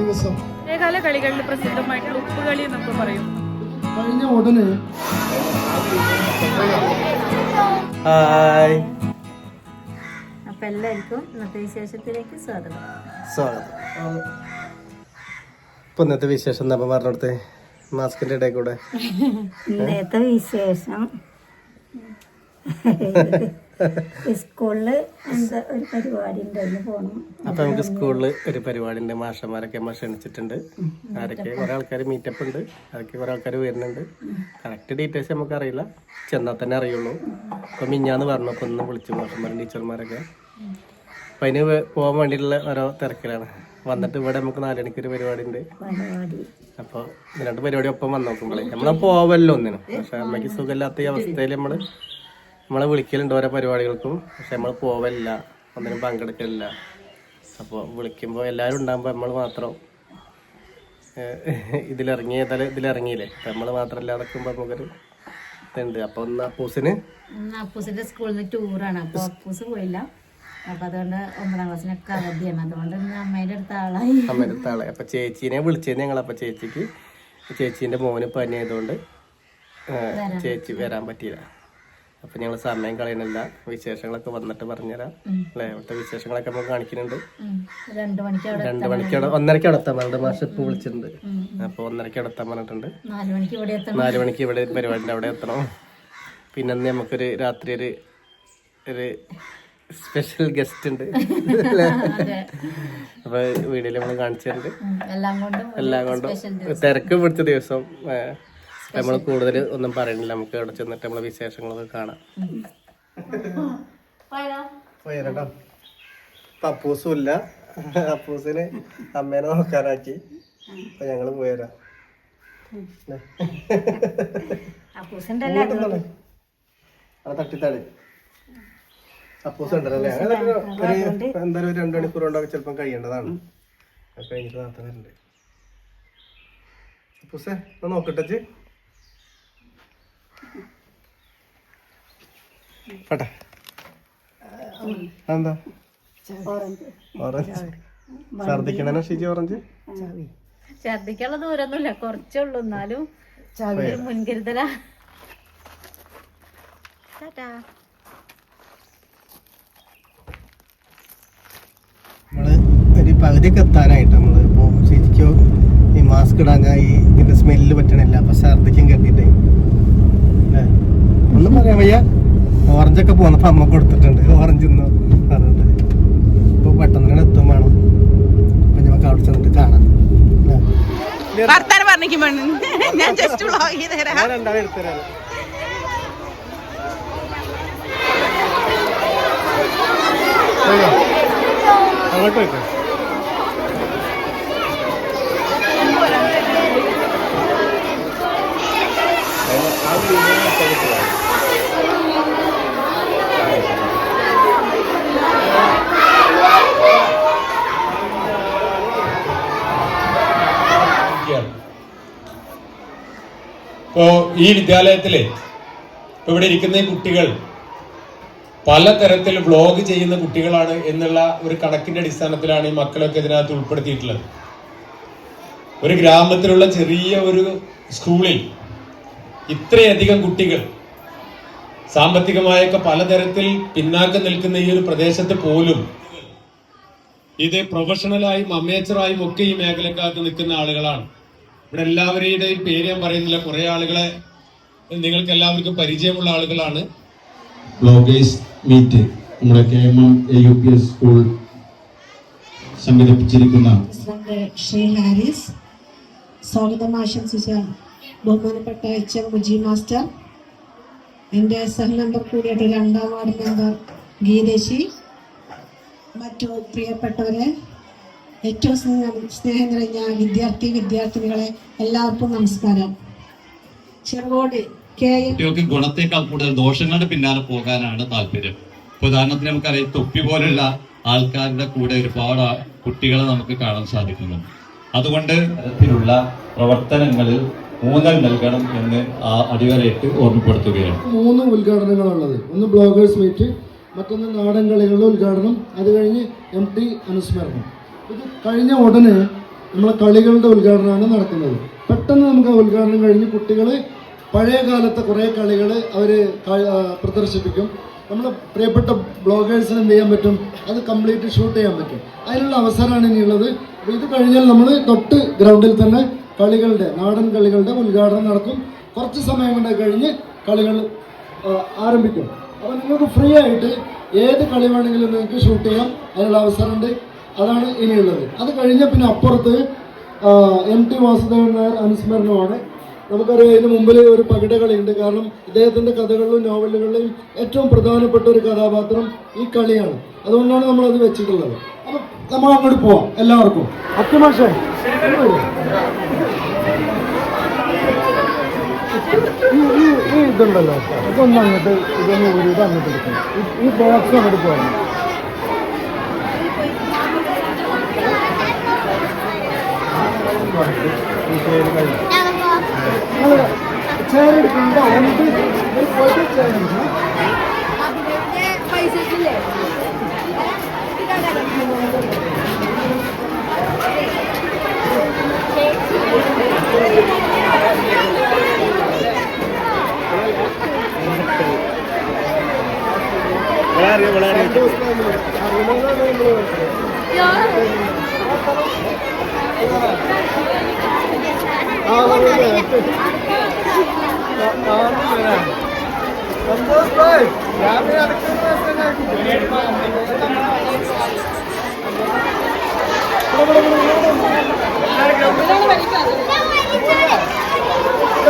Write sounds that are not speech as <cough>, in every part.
ദിവസം. പഴയകാല കളികളിൽ പ്രസിദ്ധമായിട്ടുള്ള ഉപ്പുകളി എന്നൊക്കെ പറയും. കഴിഞ്ഞ ഉടനെ ഹായ്. അപ്പൊ എല്ലാവർക്കും ഇന്നത്തെ വിശേഷത്തിലേക്ക് സ്വാഗതം. സ്വാഗതം. ഇപ്പൊ ഇന്നത്തെ വിശേഷം എന്നാ പറഞ്ഞോടത്തെ മാസ്കിന്റെ ഇടയിൽ കൂടെ. ഇന്നത്തെ വിശേഷം. എന്താ ഒരു പരിപാടി ഉണ്ടായിരുന്നു അപ്പൊ നമുക്ക് സ്കൂളിൽ ഒരു പരിപാടിന്റെ മാഷന്മാരൊക്കെ നമ്മൾ ക്ഷണിച്ചിട്ടുണ്ട്. ആരൊക്കെ കുറെ ആൾക്കാർ മീറ്റപ്പ് ഉണ്ട്. അതൊക്കെ കുറെ ആൾക്കാർ വരുന്നുണ്ട്. കറക്റ്റ് ഡീറ്റെയിൽസ് നമുക്ക് അറിയില്ല. ചെന്നാൽ തന്നെ അറിയുള്ളൂ. അപ്പൊ മിഞ്ഞാന്ന് പറഞ്ഞു അപ്പൊ ഒന്ന് വിളിച്ചു മാഷന്മാരും ടീച്ചർമാരൊക്കെ. അപ്പൊ അതിന് പോകാൻ വേണ്ടിയിട്ടുള്ള ഓരോ തിരക്കിലാണ്. വന്നിട്ട് ഇവിടെ നമുക്ക് നാലണിക്ക് ഒരു പരിപാടി. ഉണ്ട് അപ്പൊ അപ്പോൾ രണ്ട് പരിപാടി ഒപ്പം വന്ന് നോക്കുമ്പോഴേ നമ്മൾ പോവല്ലോ ഒന്നിനും. പക്ഷെ അമ്മയ്ക്ക് സുഖമില്ലാത്ത ഈ അവസ്ഥയിൽ നമ്മൾ നമ്മളെ വിളിക്കലുണ്ട് ഓരോ പരിപാടികൾക്കും. പക്ഷെ നമ്മൾ പോവല്ല ഒന്നിനും പങ്കെടുക്കലില്ല. അപ്പോൾ വിളിക്കുമ്പോൾ എല്ലാവരും ഉണ്ടാകുമ്പോൾ നമ്മൾ മാത്രം ഇതിലിറങ്ങി ഏതായാലും തല ഇതിലിറങ്ങിയില്ലേ? അപ്പം നമ്മൾ മാത്രം ഇല്ലാതെ നിൽക്കുമ്പോൾ നമുക്കൊരു ഇതുണ്ട്. അപ്പോൾ ഒന്ന് അപ്പൂസിന്? അപ്പൂസിന്റെ അപ്പൂസിന്റെ സ്കൂളിൽ നിന്ന് ടൂറാണ്. അപ്പൊ അപ്പൂസ് പോയില്ല. അപ്പൊ അതുകൊണ്ട് ഒമ്പതാം ക്ലാസ്സിനൊക്കെ അവധിയാണ്. അതുകൊണ്ട് അമ്മേന്റെ അടുത്ത ആളായി. അമ്മേന്റെ അടുത്ത ആളായി. അപ്പോൾ ചേച്ചീനെ വിളിച്ചത് ഞങ്ങൾ അപ്പോൾ ചേച്ചിക്ക് ചേച്ചീന്റെ മോന് പനി ആയതുകൊണ്ട് ചേച്ചി വരാൻ പറ്റിയില്ല. അപ്പം ഞങ്ങൾ സമയം കളയണില്ല. വിശേഷങ്ങളൊക്കെ വന്നിട്ട് പറഞ്ഞുതരാം. അല്ലെ? അവിടുത്തെ വിശേഷങ്ങളൊക്കെ നമുക്ക് കാണിക്കുന്നുണ്ട്. രണ്ടു മണിക്ക് രണ്ട് ഒന്നരക്ക് അവിടെ എത്താൻ പറഞ്ഞിട്ട് മാഷ് ഇപ്പൊ വിളിച്ചിട്ടുണ്ട്. അപ്പൊ ഒന്നരക്ക് അവിടെ എത്താൻ പറഞ്ഞിട്ടുണ്ട്. നാലു മണിക്ക് ഇവിടെ പരിപാടിന്റെ അവിടെ എത്തണം. പിന്നെ നമുക്കൊരു രാത്രി ഒരു ഒരു സ്പെഷ്യൽ ഗസ്റ്റ് ഉണ്ട്. അപ്പൊ വീഡിയോയിൽ നമ്മൾ കാണിച്ചിട്ടുണ്ട്. എല്ലാം കൊണ്ടും തിരക്ക് പിടിച്ച ദിവസം. നമ്മൾ കൂടുതൽ ഒന്നും പറയണില്ല. നമുക്ക് അവിടെ ചെന്നിട്ട് നമ്മളെ വിശേഷങ്ങളൊക്കെ കാണാം. പപ്പൂസും ഇല്ല പപ്പൂസിന് അമ്മേനെ നോക്കാനാക്കി. അപ്പൊ ഞങ്ങൾ പോയരാ. തട്ടിത്താളി അപ്പൂസ് ഉണ്ടല്ലേ എന്തായാലും ഒരു രണ്ടു മണിക്കൂർ കൊണ്ടൊക്കെ ചിലപ്പം കഴിയേണ്ടതാണ്. അപ്പൊ എനിക്ക് നേരത്തെ അപ്പൂസേ നോക്കട്ടെ പോട്ടെ. എന്താ ഓറഞ്ച്. ഛർദിക്കണോ ഷിജി ഓറഞ്ച്? ഛർദിക്കാനുള്ള ദൂരമൊന്നുമില്ല. കുറച്ചേ ഉള്ളൂ. എന്നാലും ചവിയൊരു മുൻകരുതലാ. നമ്മൾ ഒരു പകുതിയൊക്കെ എത്താനായിട്ട് നമ്മൾ ഇപ്പൊ ശരിക്കും ഈ മാസ്ക് ഈ ഇതിന്റെ സ്മെല്ല് പറ്റണില്ല. അപ്പൊ ഛർദിക്കും കെട്ടിട്ടേ അല്ലേ? ഒന്നും പറയാൻ വയ്യ. ഓറഞ്ചൊക്കെ പോന്നപ്പോ അമ്മ കൊടുത്തിട്ടുണ്ട്. ഓറഞ്ച് ഇന്ന് പറഞ്ഞിട്ട്. ഇപ്പൊ പെട്ടെന്ന് തന്നെ എത്തും വേണം. അപ്പൊ നമുക്ക് അവിടെ ചെന്നിട്ട് കാണാം. വർത്താനം പറഞ്ഞിരിക്കും ഞാൻ ജസ്റ്റ് വ്ളോഗ് ചെയ്ത് തരാം. ഞാൻ രണ്ടാളും എടുത്തുതരാം പോയോ? അങ്ങോട്ട് ഇരിക്കുകയാണ്. ഇപ്പോ ഈ വിദ്യാലയത്തിൽ ഇപ്പൊ ഇവിടെ ഇരിക്കുന്ന കുട്ടികൾ പലതരത്തിൽ വ്ളോഗ് ചെയ്യുന്ന കുട്ടികളാണ് എന്നുള്ള ഒരു കണക്കിന്റെ അടിസ്ഥാനത്തിലാണ് ഈ മക്കളൊക്കെ ഇതിനകത്ത് ഉൾപ്പെടുത്തിയിട്ടുള്ളത്. ഒരു ഗ്രാമത്തിലുള്ള ചെറിയ ഒരു സ്കൂളിൽ ഇത്രയധികം കുട്ടികൾ സാമ്പത്തികമായൊക്കെ പലതരത്തിൽ പിന്നാക്കം നിൽക്കുന്ന ഈ ഒരു പ്രദേശത്ത് പോലും ഇത് പ്രൊഫഷണലായും അമേച്ചറായും ഒക്കെ ഈ മേഖലക്കകത്ത് നിൽക്കുന്ന ആളുകളാണ്. ഇവിടെ എല്ലാവരുടെയും പേര് ഞാൻ പറയുന്നില്ല. കുറെ ആളുകളെ നിങ്ങൾക്ക് എല്ലാവർക്കും പരിചയമുള്ള ആളുകളാണ്. ബ്ലോഗേഴ്സ് മീറ്റ് നമ്മുടെ K M M A U P S school സംഘടിപ്പിച്ചിരിക്കുന്ന Shri Haris. സ്വാഗതം ആശംസിച്ച ബഹുമാനപ്പെട്ട എച്ച് എം മുജി മാസ്റ്റർ. എന്റെ സഹനമ്പർ കൂടിയിട്ട് രണ്ടാം വാർഡ് മെമ്പർ ഗീതേശി. മറ്റു പ്രിയപ്പെട്ടവരെ ഏറ്റവും സ്നേഹം സ്നേഹം നിറഞ്ഞ വിദ്യാർത്ഥി വിദ്യാർത്ഥിനികളെ എല്ലാവർക്കും നമസ്കാരം. ചെറുകോട് കുട്ടികൾക്ക് ഗുണത്തേക്കാൾ കൂടുതൽ ദോഷങ്ങളുടെ പിന്നാലെ പോകാനാണ് താല്പര്യം. ഉദാഹരണത്തിന് നമുക്കറിയാം തൊപ്പി പോലുള്ള ആൾക്കാരുടെ കൂടെ ഒരുപാട് കുട്ടികളെ നമുക്ക് കാണാൻ സാധിക്കുന്നു. അതുകൊണ്ട് ഇതിലുള്ള പ്രവർത്തനങ്ങളിൽ ഊന്നൽ നൽകണം എന്ന് ആ അടിവരയിട്ട് ഓർമ്മപ്പെടുത്തുകയാണ്. മൂന്ന് ഉദ്ഘാടനങ്ങളുള്ളത്. ഒന്ന് ബ്ലോഗേഴ്സ് മീറ്റ് മറ്റൊന്ന് നാടൻ കളികളുടെ ഉദ്ഘാടനം. അത് കഴിഞ്ഞ് എം ടി അനുസ്മരണം. ഇത് കഴിഞ്ഞ ഉടനെ നമ്മളെ കളികളുടെ ഉദ്ഘാടനമാണ് നടക്കുന്നത് പെട്ടെന്ന് നമുക്ക് ഉദ്ഘാടനം കഴിഞ്ഞ് കുട്ടികൾ പഴയ കാലത്തെ കുറേ കളികൾ അവർ പ്രദർശിപ്പിക്കും. നമ്മളെ പ്രിയപ്പെട്ട ബ്ലോഗേഴ്സിന് എന്ത് ചെയ്യാൻ പറ്റും. അത് കംപ്ലീറ്റ് ഷൂട്ട് ചെയ്യാൻ പറ്റും. അതിനുള്ള അവസരമാണ് ഇനിയുള്ളത്. അപ്പോൾ ഇത് കഴിഞ്ഞാൽ നമ്മൾ തൊട്ട് ഗ്രൗണ്ടിൽ തന്നെ കളികളുടെ നാടൻ കളികളുടെ ഉദ്ഘാടനം നടക്കും. കുറച്ച് സമയം കൊണ്ട് കഴിഞ്ഞ് കളികൾ ആരംഭിക്കും. അപ്പോൾ നിങ്ങൾക്ക് ഫ്രീ ആയിട്ട് ഏത് കളി വേണമെങ്കിലും നിങ്ങൾക്ക് ഷൂട്ട് ചെയ്യാം. അതിനുള്ള അവസരമുണ്ട്. അതാണ് ഇനിയുള്ളത്. അത് കഴിഞ്ഞ പിന്നെ അപ്പുറത്ത് എം ടി വാസുദേവൻ നായർ അനുസ്മരണമാണ്. നമുക്കറിയാം ഇതിന് മുമ്പിൽ ഒരു പകിടകളിയുണ്ട്. കാരണം ഇദ്ദേഹത്തിന്റെ കഥകളിലും നോവലുകളിലും ഏറ്റവും പ്രധാനപ്പെട്ട ഒരു കഥാപാത്രം ഈ കളിയാണ്. അതുകൊണ്ടാണ് നമ്മൾ അത് വെച്ചിട്ടുള്ളത്. അപ്പം നമ്മൾ അങ്ങോട്ട് പോവാം. എല്ലാവർക്കും. അത്യമാഷേ ഈ ഈ ഇതുണ്ടല്ലോ. ഇതൊന്നും അങ്ങോട്ട് ഇതൊന്നും ഒരു ഇത് അങ്ങോട്ട് എടുക്കണം. ഈ ബോക്സ് അങ്ങോട്ട് പോകണം. ചെയർ എന്നിട്ട് ഒരു പോയിട്ട് ചെയർ എടുക്കണം സന്തോഷ് ഭായ് രാവിലെ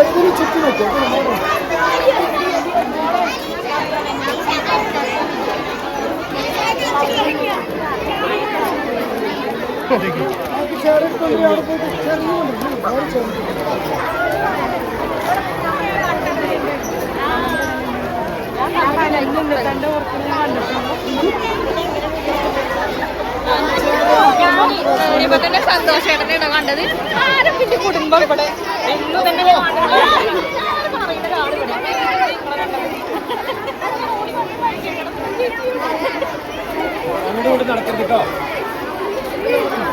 ഇതിന് ചുറ്റി വെച്ചോ ചേർത്തുകൊണ്ട് അവിടെ പോയിട്ട് ഇപ്പൊ തന്നെ സന്തോഷേട്ടനെയാണ് കണ്ടത് ആരും പിന്നെ കുടുംബം ഇവിടെ എന്നും തന്നെ നടക്കരുത് സുജിഷ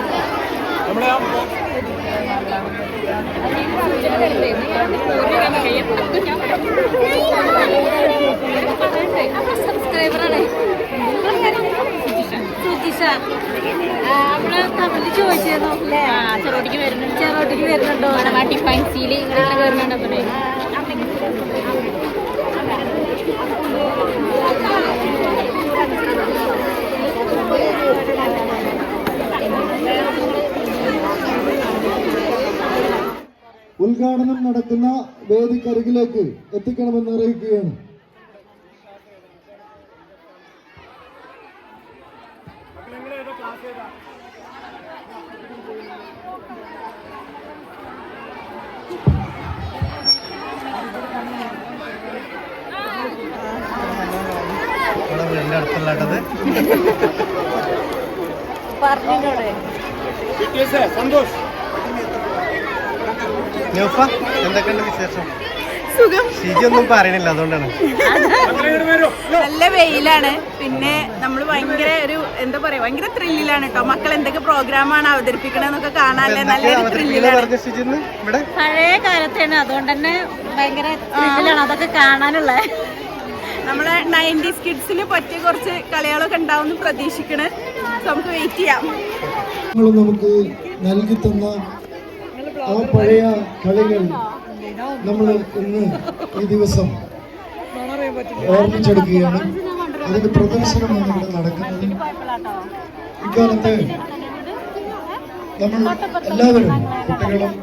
നമ്മൾ ചോദിച്ചിരുന്നു ചെറോട്ടിക്ക് വരുന്നുണ്ട്. ചെറോട്ടിക്ക് വരുന്നുണ്ടോ? മാട്ടി ഫാൻസിയിൽ ഇങ്ങനെ വരുന്നുണ്ട് അപ്പൊ ഉദ്ഘാടനം നടക്കുന്ന വേദിക്കരികിലേക്ക് എത്തിക്കണമെന്ന് അറിയിക്കുകയാണ്. സന്തോഷ് വീടിന്റെ അടുത്തുള്ളത് പറഞ്ഞോടെ ന്യൂഫ എന്തൊക്കെയുണ്ട് വിശേഷം? ഒന്നും പറയണില്ല അതുകൊണ്ടാണ്. നല്ല വെയിലാണ്. പിന്നെ നമ്മൾ ഭയങ്കര ഒരു എന്താ പറയാ ഭയങ്കര ത്രില്ലിലാണ് കേട്ടോ മക്കൾ എന്തൊക്കെ പ്രോഗ്രാമാണ് അവതരിപ്പിക്കണെന്നൊക്കെ കാണാല്ലേ? നല്ലൊരു അവതരിപ്പിക്കുന്നത് ത്രില്ലിലാണ് ഇവിടെ? പഴയ കാലത്താണ് അതുകൊണ്ട് തന്നെ ഭയങ്കര ത്രില്ലാണ് അതൊക്കെ കാണാനുള്ള. നമ്മളെ നയന്റീസ് കിഡ്സിന് പറ്റിയ കുറച്ച് കളികളൊക്കെ ഉണ്ടാവും പ്രതീക്ഷിക്കണേ. നമുക്ക് വെയിറ്റ് ചെയ്യാം. നിങ്ങൾ നമുക്ക് നൽകി തന്ന ആ പഴയ കളികൾ നമ്മൾ ഇന്ന് ഈ ദിവസം ഓർമ്മിച്ചെടുക്കുകയാണ്. അതിന്റെ പ്രദർശനമാണ് ഇവിടെ നടക്കുന്നത്. ഇക്കാലത്ത് നമ്മൾ എല്ലാവരും കുട്ടികളും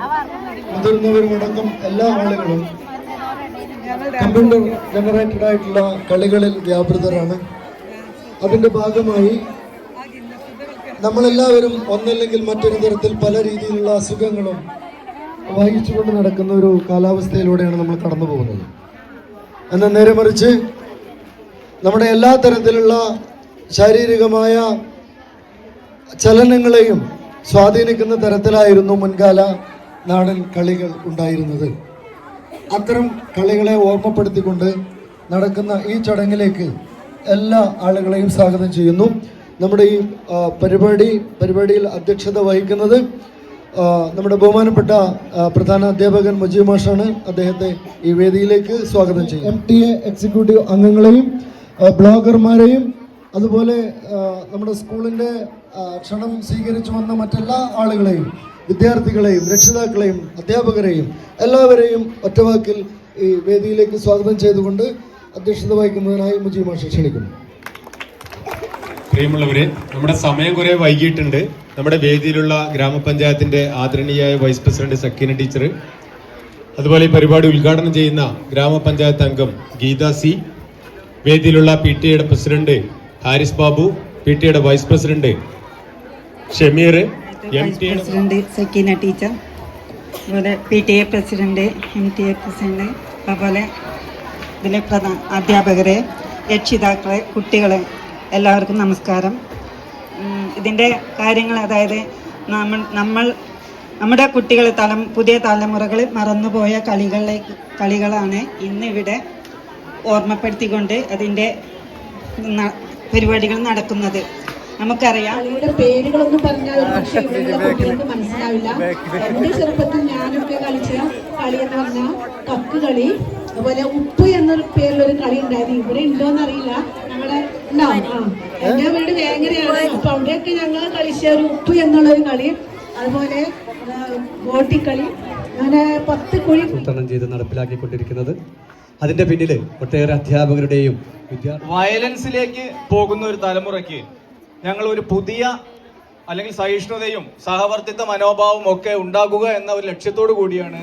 മുതിർന്നവരുമടക്കം എല്ലാ ആളുകളും കമ്പ്യൂട്ടർ ജനറേറ്റഡ് ആയിട്ടുള്ള കളികളിൽ വ്യാപൃതരാണ്. അതിന്റെ ഭാഗമായി നമ്മളെല്ലാവരും ഒന്നല്ലെങ്കിൽ മറ്റൊരു തരത്തിൽ പല രീതിയിലുള്ള അസുഖങ്ങളും വഹിച്ചുകൊണ്ട് നടക്കുന്ന ഒരു കാലാവസ്ഥയിലൂടെയാണ് നമ്മൾ കടന്നു പോകുന്നത്. എന്നാൽ നേരെ മറിച്ച് നമ്മുടെ എല്ലാ തരത്തിലുള്ള ശാരീരികമായ ചലനങ്ങളെയും സ്വാധീനിക്കുന്ന തരത്തിലായിരുന്നു മുൻകാല നാടൻ കളികൾ ഉണ്ടായിരുന്നത്. അത്തരം കളികളെ ഓർമ്മപ്പെടുത്തിക്കൊണ്ട് നടക്കുന്ന ഈ ചടങ്ങിലേക്ക് എല്ലാ ആളുകളെയും സ്വാഗതം ചെയ്യുന്നു. നമ്മുടെ ഈ പരിപാടി പരിപാടിയിൽ അധ്യക്ഷത വഹിക്കുന്നത് നമ്മുടെ ബഹുമാനപ്പെട്ട പ്രധാന അധ്യാപകൻ മുജീബ് മാഷാണ് അദ്ദേഹത്തെ ഈ വേദിയിലേക്ക് സ്വാഗതം ചെയ്യും എം ടി എ എക്സിക്യൂട്ടീവ് അംഗങ്ങളെയും ബ്ലോഗർമാരെയും അതുപോലെ നമ്മുടെ സ്കൂളിന്റെ ക്ഷണം സ്വീകരിച്ചു വന്ന മറ്റെല്ലാ ആളുകളെയും വിദ്യാർത്ഥികളെയും രക്ഷിതാക്കളെയും അധ്യാപകരെയും എല്ലാവരെയും ഒറ്റവാക്കിൽ ഈ വേദിയിലേക്ക് സ്വാഗതം ചെയ്തുകൊണ്ട് അധ്യക്ഷത വഹിക്കുന്നതിനായി മുജീബ് മാഷ ക്ഷണിക്കുന്നു. പ്രിയമുള്ളവരെ നമ്മുടെ സമയം കുറെ വൈകിട്ടുണ്ട് നമ്മുടെ വേദിയിലുള്ള ഗ്രാമപഞ്ചായത്തിന്റെ ആദരണീയായ വൈസ് പ്രസിഡന്റ് സക്കീന ടീച്ചർ അതുപോലെ ഈ പരിപാടി ഉദ്ഘാടനം ചെയ്യുന്ന ഗ്രാമപഞ്ചായത്ത് അംഗം ഗീത സി വേദിയിലുള്ള പി ടി എയുടെ president Haris Babu P T എയുടെ vice president Shameer president Sakeena teacher അതുപോലെ P T A president M T A president അതുപോലെ ഇതിലെ പ്രധാന അധ്യാപകരെ രക്ഷിതാക്കളെ കുട്ടികളെ എല്ലാവർക്കും നമസ്കാരം. ഇതിന്റെ കാര്യങ്ങൾ അതായത് നമ്മൾ നമ്മൾ നമ്മുടെ കുട്ടികൾ തലം പുതിയ തലമുറകൾ മറന്നുപോയ കളികളിലേക്ക് കളികളാണ് ഇന്നിവിടെ ഓർമ്മപ്പെടുത്തിക്കൊണ്ട് അതിന്റെ പരിപാടികൾ നടക്കുന്നത്. നമുക്കറിയാം. കളിയുടെ പേരുകളൊന്നും പറഞ്ഞാൽ കുട്ടികൾക്ക് മനസ്സിലാവില്ല. എന്റെ ചെറുപ്പത്തിൽ ഞാനൊക്കെ കളിച്ച കളി എന്ന് പറഞ്ഞാൽ കക്ക് കളി അതുപോലെ ഉപ്പ് എന്നൊരു പേരിലൊരു കളി ഉണ്ടായിരുന്നു. ഇവിടെ ഉണ്ടോ എന്നറിയില്ല ഞങ്ങളുടെ എന്റെ വീട് വേങ്ങരയാണ് അപ്പൊ അവിടെയൊക്കെ ഞങ്ങൾ കളിച്ച ഒരു ഉപ്പ് എന്നുള്ളൊരു കളി. അതുപോലെ ബോട്ടിക്കളി. അങ്ങനെ പത്ത് കുഴി ആസൂത്രണം ചെയ്ത് നടപ്പിലാക്കിക്കൊണ്ടിരിക്കുന്നത്. അതിന്റെ പിന്നിൽ ഒട്ടേറെ അധ്യാപകരുടെയും വയലൻസിലേക്ക് പോകുന്ന ഒരു തലമുറയ്ക്ക് ഞങ്ങൾ ഒരു പുതിയ അല്ലെങ്കിൽ സഹിഷ്ണുതയും സഹവർത്തിത്വ മനോഭാവവും ഒക്കെ ഉണ്ടാക്കുക എന്ന ഒരു ലക്ഷ്യത്തോടു കൂടിയാണ്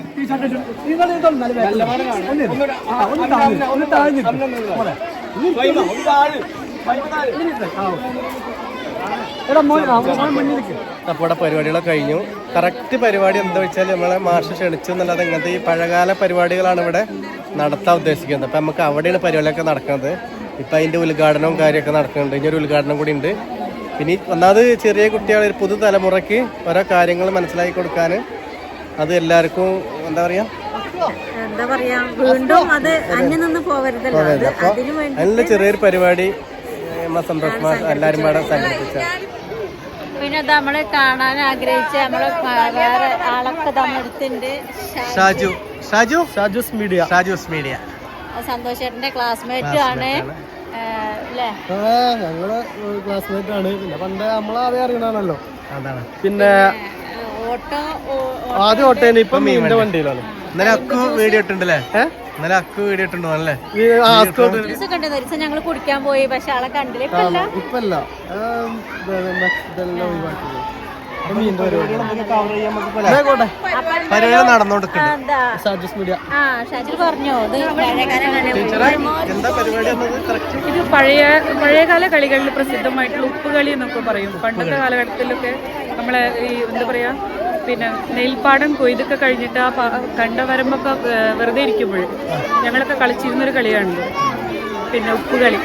അപ്പോൾ പരിപാടികളൊക്കെ കഴിഞ്ഞു. കറക്റ്റ് പരിപാടി എന്താ വെച്ചാൽ നമ്മളെ മാർഷ് ക്ഷണിച്ചു എന്നുള്ളത് ഇങ്ങനത്തെ ഈ പഴകാല പരിപാടികളാണ് ഇവിടെ നടത്താൻ ഉദ്ദേശിക്കുന്നത്. അപ്പം നമുക്ക് അവിടെയാണ് പരിപാടികളൊക്കെ നടക്കുന്നത്. ഇപ്പം അതിന്റെ ഉദ്ഘാടനവും കാര്യമൊക്കെ നടക്കുന്നുണ്ട്. ഇനി ഒരു ഉദ്ഘാടനം കൂടി ഉണ്ട്. പിന്നെ ഒന്നാമത് ചെറിയ കുട്ടികൾ ഒരു പുതുതലമുറയ്ക്ക് ഓരോ കാര്യങ്ങൾ മനസ്സിലാക്കി കൊടുക്കാൻ അത് എല്ലാവർക്കും എന്താ പറയുക എന്താ പറയാ വീണ്ടും അത് അന്യം നിന്ന് പോവരുതല്ലോ. അത് അതിനു വേണ്ടി നല്ല ചെറിയൊരു പരിപാടി നമ്മളെ സന്തോഷ് മാഷ് എല്ലാവരും പാടെ സംഘടിപ്പിച്ചാണ് പിന്നെ നമ്മളെ കാണാൻ ആഗ്രഹിച്ച നമ്മൾ വേറെ ആളൊക്കെ നമ്മളെടുത്തുണ്ട് ഷാജു. ഷാജു? ഷാജുസ് മീഡിയ. ഷാജുസ് മീഡിയ. സന്തോഷേട്ടന്റെ ക്ലാസ്മേറ്റ് ആണ്. ഞങ്ങൾ ക്ലാസ്മേറ്റ് ആണ്. പിന്നെ പണ്ട് നമ്മളാദ്യം അറിയണാണല്ലോ അതാണ്. പിന്നെ ആദ്യം ഓട്ടേന് ഇപ്പൊ മീനിന്റെ വണ്ടിയിലാണ് ഇന്നലെ അക്കു വീഡിയോ ഇട്ടുണ്ടല്ലേ ഇന്നലെ അക്കു വീഡിയോ ഇട്ടുണ്ടോ അല്ലേ? ഞങ്ങൾ കുടിക്കാൻ പോയി പക്ഷെ ആളെ കണ്ടില്ല. ഇപ്പല്ല? ഇത് പഴയ പഴയകാല കളികളിൽ പ്രസിദ്ധമായിട്ടുള്ള ഉപ്പുകളി എന്നൊക്കെ പറയും. പണ്ടത്തെ കാലഘട്ടത്തിലൊക്കെ നമ്മളെ ഈ എന്താ പറയാ പിന്നെ നെൽപ്പാടം കൊയ്തൊക്കെ കഴിഞ്ഞിട്ട് ആ കണ്ട വരമ്പൊക്കെ വെറുതെ ഇരിക്കുമ്പോൾ ഞങ്ങളൊക്കെ കളിച്ചിരുന്നൊരു കളിയാണ് പിന്നെ ഉപ്പ് കളി.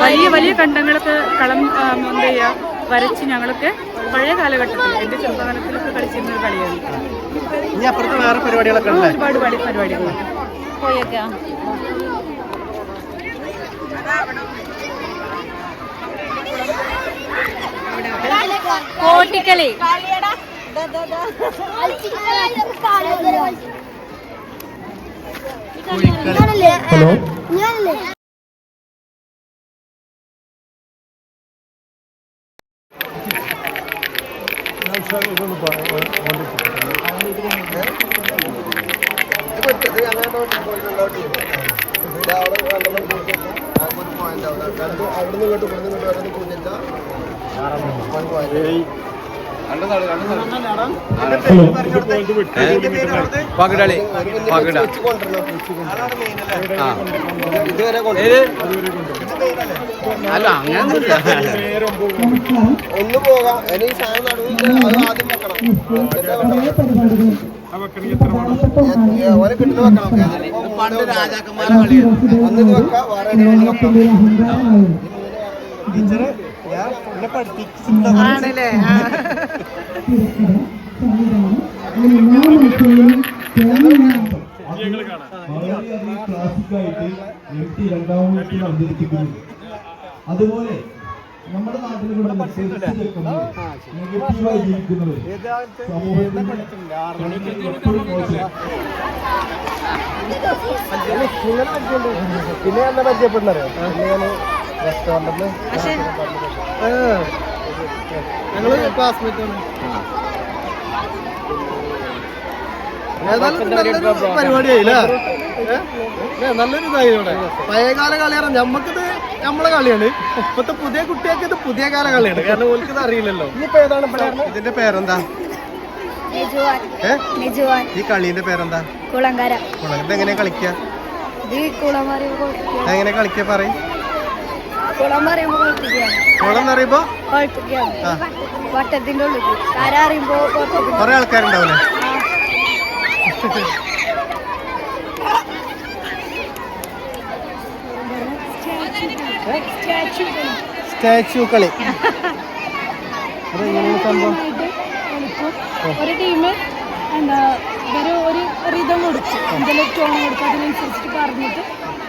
വലിയ വലിയ കണ്ടങ്ങളൊക്കെ കളം എന്താ ചെയ്യുക വരച്ച് ഞങ്ങളൊക്കെ പഴയ കാലഘട്ടത്തിൽ എന്റെ ചെറുപ്പകാലത്തിലൊക്കെ കളിച്ചിരുന്ന ഒരു കളിയാണ് ഇനി അപ്പുറത്ത് വേറെ പരിപാടികളൊക്കെ ഉണ്ടല്ലേ ഒരുപാട് പടി പരിപാടികളുണ്ട് പോയേക്കാ കോട്ടിക്കളി ഹലോ പകിടളി പകിട. അല്ല അങ്ങനെ ഒന്ന് പോകാം. ഇനി സാധനം നടുവില്ല അത് ആദ്യം വെക്കണം. ഓരെ കിട്ടുന്ന വെക്കണം. പണ്ട് രാജാക്കന്മാരെ കളിയാണ്. ഒന്ന് ഇത് വെക്കാം. വേറെ ടീച്ചറ് ഞാൻ എന്നെ പഠിപ്പിച്ചിട്ടുണ്ടല്ലേ വളരെയധികം ക്ലാസിക്കായിട്ട് എം ടി രണ്ടാമത്തെ അവതരിപ്പിക്കുന്നു അതുപോലെ നമ്മുടെ നാട്ടിൽ നെഗറ്റീവായി എപ്പോഴും മോശം. പിന്നെ എന്താ പരിചയപ്പെടുന്നറിയോ ഏതായാലും നല്ലൊരു പരിപാടിയായില്ലേ? നല്ലൊരു ഇതായി ഇവിടെ. പഴയകാല കളിയാണ്. ഞമ്മക്കിത് നമ്മളെ കളിയാണ്. ഇപ്പത്തെ പുതിയ കുട്ടികൾക്ക് ഇത് പുതിയ കാല കളിയാണ്. കാരണം ഇത് അറിയില്ലല്ലോ. ഇനിയിപ്പോ ഏതാണ് ഇതിന്റെ പേരെന്താ? ഈ കളിന്റെ പേരെന്താ? കുളങ്കര. കുളം എങ്ങനെയാ കളിക്കുക എങ്ങനെ കളിക്കുക പറയും? കുളം എന്ന് പറയുമ്പോ വട്ടത്തിന്റെ ഉള്ളിൽ. കര കൊറേ ആൾക്കാരുണ്ടാവില്ലേ സ്റ്റാച്ചു കളി അതെങ്ങനെയാണ് സംഭവം? ഒരു ടീം എന്താ ഒരു ഒരു റിതം കൊടുക്കും എന്തെങ്കിലും ടോൺ കൊടുക്കും അതിനനുസരിച്ചിട്ട് പറഞ്ഞിട്ട്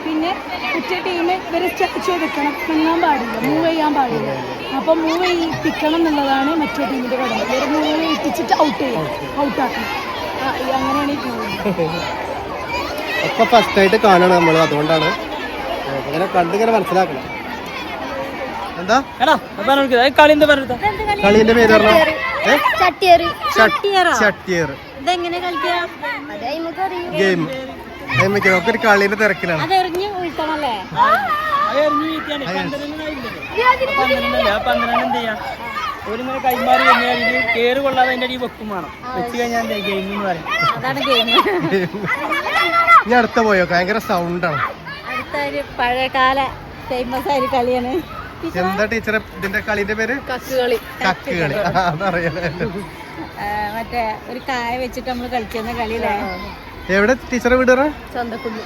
പിന്നെ മറ്റേ ടീം ഇവരെ സ്റ്റാച്ചു എടുക്കണം മുങ്ങാൻ പാടില്ല. മൂവ് ചെയ്യാൻ പാടില്ല. അപ്പം മൂവ് ചെയ്യിപ്പിക്കണം എന്നുള്ളതാണ് മറ്റേ ടീമിന്റെ കടമ. ഇവരെ മൂവ് ചെയ്യിപ്പിച്ചിട്ട് ഔട്ട് ചെയ്യും. ഔട്ടാക്കണം അങ്ങനെയാണ് ഈ ഒക്കെ ഫസ്റ്റ് ആയിട്ട് കാണണം നമ്മൾ അതുകൊണ്ടാണ്. ഇങ്ങനെ കണ്ടിങ്ങനെ മനസ്സിലാക്കണം. എന്താ? കളിന്റെ പേര് പറഞ്ഞോ? ചട്ടിയേറി. ചട്ടിയേറ്. ഗെയിം. ഒക്കെ ഒരു കളീന്റെ തിരക്കിലാണ്. കൈമാറി കഴിഞ്ഞാൽ ഇത് കേറ് കൊള്ളാതെ അതിന്റെ വെക്കും വേണം. വെച്ച് കഴിഞ്ഞാൽ ഗെയിം എന്ന് പറയും. അതാണ് ഗെയിം. <laughs> ഇനി അടുത്ത പോയോ? ഭയങ്കര സൗണ്ടാണ് അടുത്ത ഒരു പഴയകാല ഫേമസ് ആയ ഒരു കളിയാണ് എന്താ ടീച്ചറെ? ഇതിന്റെ കളിന്റെ പേര്? കക്കുകളി. കക്ക് കളി ആ, അതറിയാലോ മറ്റേ ഒരു കായ വെച്ചിട്ട് നമ്മൾ കളിക്കുന്ന കളിയിലെ എവിടെ? ടീച്ചറെ വീട് പറ സ്വന്തക്കുള്ളി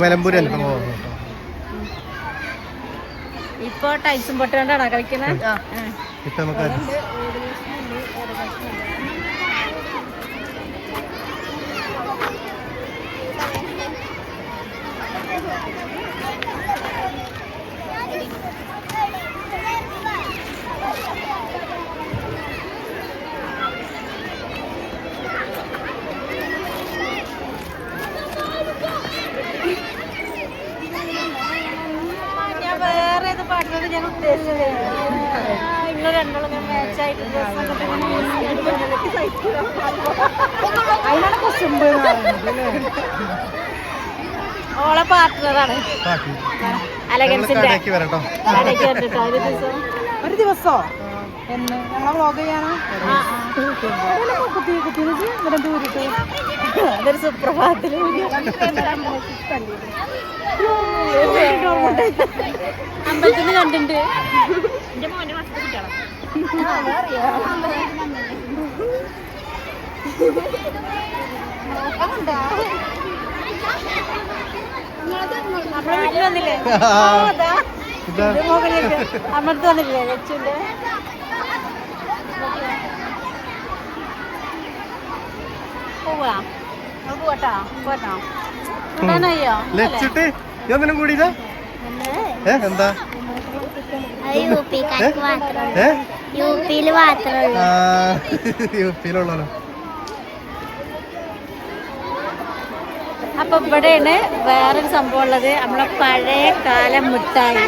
മലമ്പൂര്. ഇപ്പൊ ടൈസും പൊട്ടാണ്ടാണ് കളിക്കുന്നത് ഇപ്പൊ നമുക്ക് അത് ഞാൻ വേറെ ഏത് പാട്ടിനോട് ഞാൻ ഉദ്ദേശിച്ചത് നിങ്ങൾ രണ്ടോളം മാച്ചായിട്ട് അതിനാണ് കുസുമ്പ് ഓളെ പാർട്ട്ണറാണ്. അലഗൻസിന്റെ. ഒരു ഒരു ദിവസോ? എന്ന്? ഞങ്ങളെ വ്ളോഗ് ചെയ്യാനോ? കുത്തി കുത്തി വെച്ച് ഇവിടെ ദൂരിട്ട്? അതൊരു സുപ്രഭാതത്തിൽ അമ്പലത്തിൽ നിന്ന് കണ്ടിട്ടുണ്ട്. എന്റെ മോന്റെ മാസത്തെ കുട്ടികളാ നമ്മുടെ വീട്ടിൽ വന്നില്ലേ? ആ, അതാ. ഇതാ. ഇത് മുകളിലേക്ക്. അമ്മടുത്ത് വന്നില്ലേ ലച്ചുന്റെ പോവാ. നമുക്ക് പോട്ടാ പോട്ടോ. വിടാനയ്യോ ലച്ചിട്ട് നീ ഒന്നിനും കൂടിയില്ല? ഏ എന്താ? യു പി ഏ? യു പിയിൽ മാത്രമേ ആ <laughs> യു പിയിലുള്ളല്ലോ അപ്പൊ ഇവിടെയാണ് വേറൊരു സംഭവം ഉള്ളത്. നമ്മളെ പഴയ കാല മുട്ടായി.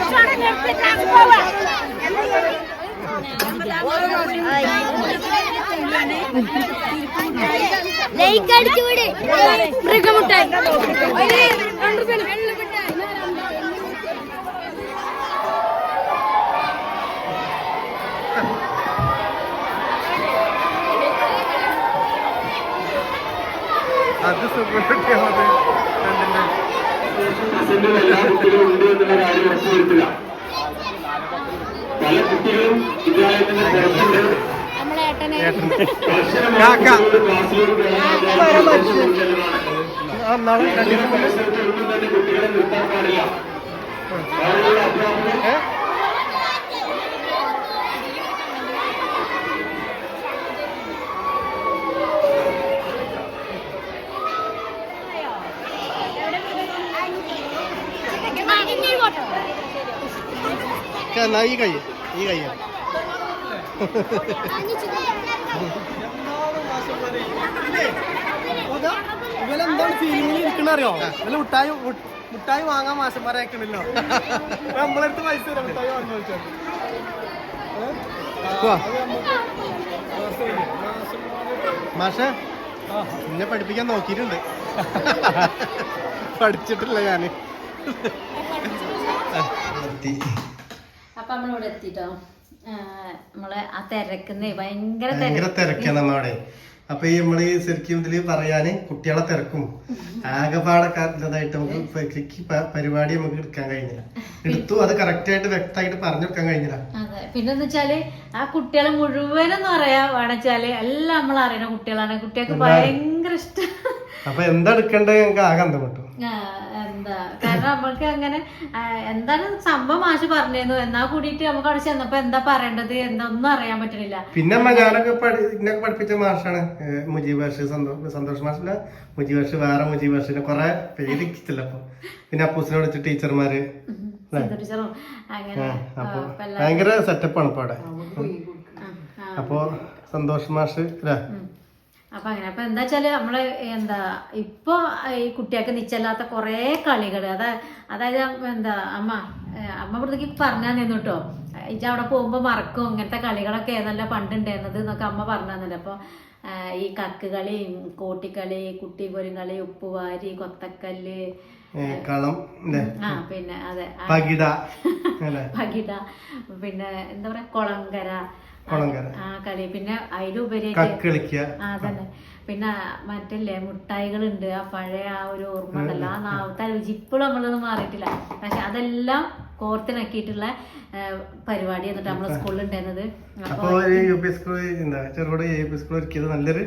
മൃഗമുട്ടായി. രണ്ടിന്റെ എല്ലാ കുട്ടികളും ഉണ്ട് എന്നുള്ള കാര്യം ഉറപ്പുവരുത്തുക പല കുട്ടികളും വിദ്യാലയത്തിന്റെ പുറത്തുണ്ട്. കുട്ടികളെ നിർത്താൻ പാടില്ല. എന്നാ ഈ കൈ ഈ കയ്യാ. ഇവലെന്താണ് ഫീലിംഗിൽ ഇരിക്കണ അറിയോ? ഇവൽ മുട്ടായി മുട്ട്- മുട്ടായി വാങ്ങാൻ മാഷന്മാരെ അയക്കണല്ലോ. നമ്മളടുത്ത് പൈസ തരാം മുട്ടായി വാങ്ങി വെച്ചാൽ മാഷ എന്നെ പഠിപ്പിക്കാൻ നോക്കിയിട്ടുണ്ട്. പഠിച്ചിട്ടില്ല ഞാൻ. അപ്പൊ നമ്മളിവിടെ എത്തിട്ടോ? നമ്മളെ ആ തിരക്കുന്നേ ഭയങ്കര ഭയങ്കര തിരക്കാണ് നമ്മളവിടെ. അപ്പൊ ഈ നമ്മൾ ശരിക്കും ഇതിൽ പറയാന് കുട്ടികളെ തിരക്കും. ആകെപ്പാടക്കാരതായിട്ട് നമുക്ക് ശരിക്ക് പരിപാടി നമുക്ക് എടുക്കാൻ കഴിഞ്ഞില്ല. എടുത്തു അത് കറക്റ്റ് ആയിട്ട് വ്യക്തമായിട്ട് പറഞ്ഞെടുക്കാൻ കഴിഞ്ഞില്ല. പിന്നെ വെച്ചാൽ ആ കുട്ടികളെ മുഴുവനെന്ന് പറയാ വേണച്ചാൽ എല്ലാം നമ്മൾ അറിയണ കുട്ടികളാണ്. കുട്ടികൾക്ക് ഭയങ്കര ഇഷ്ടം. അപ്പൊ എന്താ എടുക്കണ്ടേ ഞങ്ങൾക്ക് ആകെ അന്തം കിട്ടും. എന്താ? കാരണം നമ്മൾക്ക് അങ്ങനെ എന്താണ് സംഭവം മാഷ് പറഞ്ഞിരുന്നു. എന്നാ കൂടിയിട്ട് നമുക്ക് അവിടെ ചെന്നപ്പോ എന്താ പറയേണ്ടത്? എന്താ ഒന്നും അറിയാൻ പറ്റണില്ല. പിന്നെ ഞാനൊക്കെ പഠി പഠിപ്പിച്ച മാഷാണ് മുജീബ് സന്തോഷ് മാഷില്ല മുജീബ് ബഷീർ വേറെ മുജീബ് ബഷീറിനെ കുറെ പേരിക്കില്ല അപ്പൊ പിന്നെ അപ്പൂസിനെ വിളിച്ച ടീച്ചർമാര്. അപ്പൊ ഭയങ്കര സെറ്റപ്പാണ് ഇപ്പൊ അവിടെ. അപ്പൊ സന്തോഷ് മാഷ് അല്ലേ. അപ്പൊ അങ്ങനെ അപ്പൊ എന്താ വെച്ചാൽ നമ്മൾ എന്താ ഇപ്പൊ ഈ കുട്ടികൾക്ക് നിച്ചല്ലാത്ത കൊറേ കളികൾ അതാ അതായത് എന്താ അമ്മ അമ്മ ഇവിടത്തേക്ക് പറഞ്ഞു നിന്നു കേട്ടോ. ഇജ അവിടെ പോകുമ്പോ മറക്കും ഇങ്ങനത്തെ കളികളൊക്കെ ഏതല്ല പണ്ട് ഉണ്ടായിരുന്നത് എന്നൊക്കെ അമ്മ പറഞ്ഞു തന്നില്ല അപ്പൊ ഈ കക്ക് കളി കോട്ടിക്കളി കുട്ടിപൊരും കളി ഉപ്പുവാരി കൊത്തക്കല്ല് കളം ആ പിന്നെ അതെ പകിട <laughs> പകിട പിന്നെ എന്താ പറയാ കൊളങ്കര. ആ കളി പിന്നെ അതിലുപരി അതന്നെ. പിന്നെ മറ്റല്ലേ മുട്ടായികളുണ്ട്. ആ പഴയ ആ ഒരു ഓർമ്മ ഉണ്ടല്ലോ. ആ നാവത്തെ രുചി ഇപ്പോഴും നമ്മളൊന്നും മാറിയിട്ടില്ല. പക്ഷെ അതെല്ലാം കോർത്തിണക്കിയിട്ടുള്ള പരിപാടി എന്നിട്ട് നമ്മളെ സ്കൂളിൽ ഉണ്ടായിരുന്നത്. അപ്പോൾ യു പി സ്കൂൾ എന്താ യു പി സ്കൂൾ ഒരുക്കിയത് നല്ലൊരു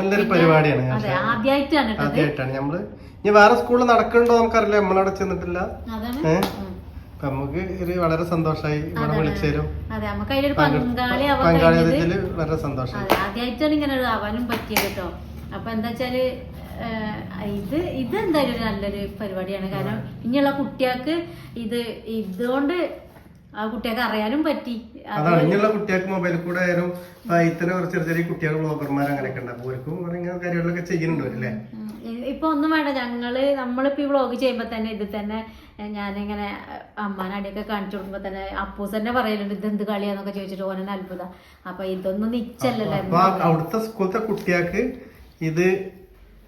നല്ലൊരു പരിപാടിയാണ്. അതെ ആദ്യമായിട്ടാണ് നമ്മൾ ഇനി വേറെ സ്കൂളിൽ നടക്കണ്ടോ നമുക്കറിയില്ല. നമ്മളവിടെ ചെന്നിട്ടില്ല. ഏഹ് നമുക്ക് ഒരു വളരെ സന്തോഷമായി ഇവിടെ വിളിച്ചേരും അതെ നമുക്ക് അതിലൊരു പങ്കാളി പങ്കാളിയതിൽ വളരെ സന്തോഷം. അതെ ആദ്യമായിട്ടാണ് ഇങ്ങനെ ഒരു ആവാനും പറ്റിയത് കേട്ടോ. അപ്പൊ എന്താ വെച്ചാൽ ഇത് ഇത് എന്തായാലും നല്ലൊരു പരിപാടിയാണ്. കാരണം ഇനിയുള്ള കുട്ടികൾക്ക് ഇത് ഇതുകൊണ്ട് ആ കുട്ടികൾക്ക് അറിയാനും പറ്റി. അതാണ് ഇനിയുള്ള കുട്ടികൾക്ക് മൊബൈലിൽ കൂടെ ആയാലും ഇത്തരം ചെറിയ ചെറിയ കുട്ടികൾ ബ്ലോഗർമാർ അങ്ങനെയൊക്കെ ഉണ്ട്. അപ്പൊ അവർക്കും ഇങ്ങനെ കാര്യങ്ങളൊക്കെ ചെയ്യുന്നുണ്ട് ഇപ്പൊ ഒന്നും വേണ്ട ഞങ്ങൾ നമ്മളിപ്പോ ഈ വ്ളോഗ് ചെയ്യുമ്പോ തന്നെ ഇത് തന്നെ ഞാനിങ്ങനെ അമ്മാനടിയൊക്കെ കാണിച്ചു കൊടുക്കുമ്പോ തന്നെ അപ്പൂസ് തന്നെ പറയലുണ്ട് ഇത് എന്ത് കളിയാന്നൊക്കെ ചോദിച്ചിട്ട് ഓനെ അത്ഭുത അപ്പൊ ഇതൊന്നും നിച്ചല്ലല്ലോ അവിടുത്തെ സ്കൂളത്തെ കുട്ടികൾക്ക് ഇത്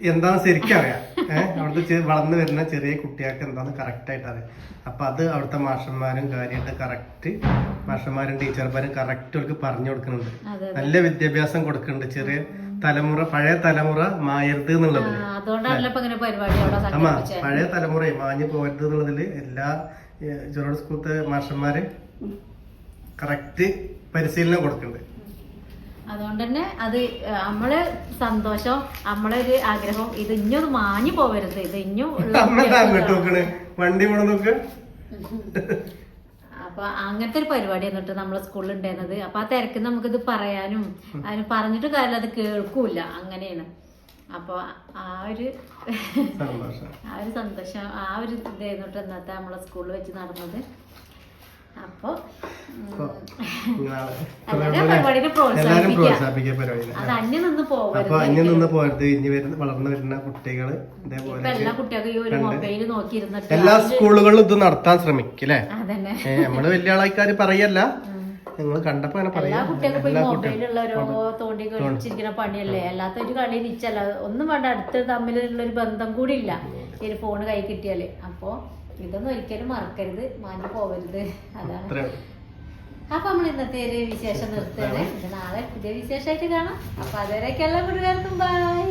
എന്താന്ന് ശരിക്കും അറിയാം. ഏഹ് അവിടുത്തെ വളർന്നു വരുന്ന ചെറിയ കുട്ടികൾക്ക് എന്താന്ന് കറക്റ്റ് ആയിട്ട് അറിയാം. അപ്പൊ അത് അവിടുത്തെ മാഷന്മാരും കാര്യമായിട്ട് കറക്റ്റ് മാഷന്മാരും ടീച്ചർമാരും കറക്റ്റ് അവർക്ക് പറഞ്ഞു കൊടുക്കുന്നുണ്ട്. നല്ല വിദ്യാഭ്യാസം കൊടുക്കുന്നുണ്ട് ചെറിയ തലമുറ പഴയ തലമുറ മായരുത് എന്നുള്ളതിൽ. അമ്മ പഴയ തലമുറയെ മാഞ്ഞു പോകരുത് എന്നുള്ളതിൽ എല്ലാ ചെറുകോട് സ്കൂളത്തെ മാഷന്മാര് കറക്റ്റ് പരിശീലനം കൊടുക്കുന്നുണ്ട് അതുകൊണ്ട് തന്നെ അത് നമ്മൾ സന്തോഷം നമ്മളെ ഒരു ആഗ്രഹം ഇത് ഇഞ്ഞൊന്ന് മാഞ്ഞു പോവരുത് ഇത് ഇഞ്ഞും വണ്ടി പോണ നോക്ക്. അപ്പൊ അങ്ങനത്തെ ഒരു പരിപാടി എന്നിട്ട് നമ്മളെ സ്കൂളിൽ ഉണ്ടായിരുന്നത് അപ്പൊ ആ തിരക്ക് നമുക്കിത് പറയാനും അതിന് പറഞ്ഞിട്ട് കാര്യമില്ല അത് കേൾക്കൂല അങ്ങനെയാണ്. അപ്പൊ ആ ഒരു ആ ഒരു സന്തോഷം ആ ഒരു ഇതായിരുന്നിട്ട് ഇന്നത്തെ നമ്മളെ സ്കൂളിൽ വെച്ച് നടന്നത്. അപ്പൊ അപ്പൊ എല്ലാരും പ്രോത്സാഹിപ്പിക്കുക പ്രോത്സാഹിപ്പിക്കുക പരിപാടിനെ അന്യം നിന്ന് അപ്പൊ പോകരുത്. ഇനി വരുന്ന വളർന്നു വരുന്ന കുട്ടികൾ ഇതേപോലെ എല്ലാ സ്കൂളുകളിലും ഇത് നടത്താൻ ശ്രമിക്കല്ലേ നമ്മൾ വലിയ ആൾക്കാർ പറയല്ല. നിങ്ങൾ കണ്ടപ്പോ അങ്ങനെ പറയാം. കുട്ടികൾക്കും ഇപ്പൊ ഈ എല്ലാ മൊബൈലുള്ള തോണ്ടി കളിച്ചിരിക്കുന്ന പണിയല്ലേ? അല്ലാത്ത ഒരു കളി നിച്ചല്ല. ഒന്നും വേണ്ട. അടുത്ത് തമ്മിലുള്ള ഒരു ബന്ധം കൂടി ഇല്ല. ഈ ഫോണ് കൈ കിട്ടിയാൽ. അപ്പൊ ഇതൊന്നും ഒരിക്കലും മറക്കരുത്. മാഞ്ഞു പോവരുത്. അതാണ്. അപ്പൊ നമ്മൾ ഇന്നത്തെ ഒരു വിശേഷം നിർത്തുകയാണ് നാളെ പുതിയ വിശേഷമായിട്ട് കാണാം. അപ്പൊ അതുവരെയൊക്കെ എല്ലാ കൂട്ടുകാർക്കും ബൈ